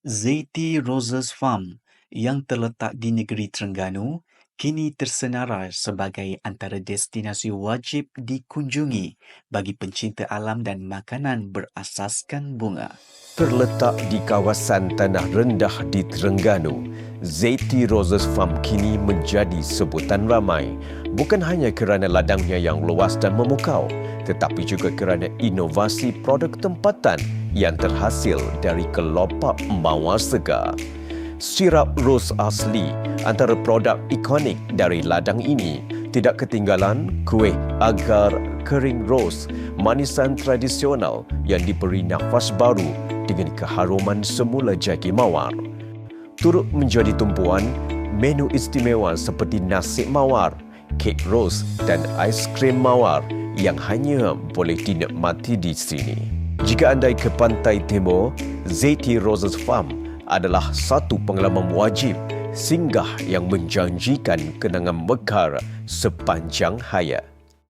Zaiti Roses Farm yang terletak di negeri Terengganu kini tersenarai sebagai antara destinasi wajib dikunjungi bagi pencinta alam dan makanan berasaskan bunga. Terletak di kawasan tanah rendah di Terengganu, Zaiti Roses Farm kini menjadi sebutan ramai bukan hanya kerana ladangnya yang luas dan memukau tetapi juga kerana inovasi produk tempatan yang terhasil dari kelopak mawar segar. Sirap ros asli antara produk ikonik dari ladang ini tidak ketinggalan kuih agar kering ros, manisan tradisional yang diberi nafas baru dengan keharuman semula jagi mawar. Turut menjadi tumpuan menu istimewa seperti nasi mawar, kek ros dan aiskrim mawar yang hanya boleh dinikmati di sini. Jika anda ke pantai timur, Zeti Roses Farm adalah satu pengalaman wajib singgah yang menjanjikan kenangan mekar sepanjang hayat.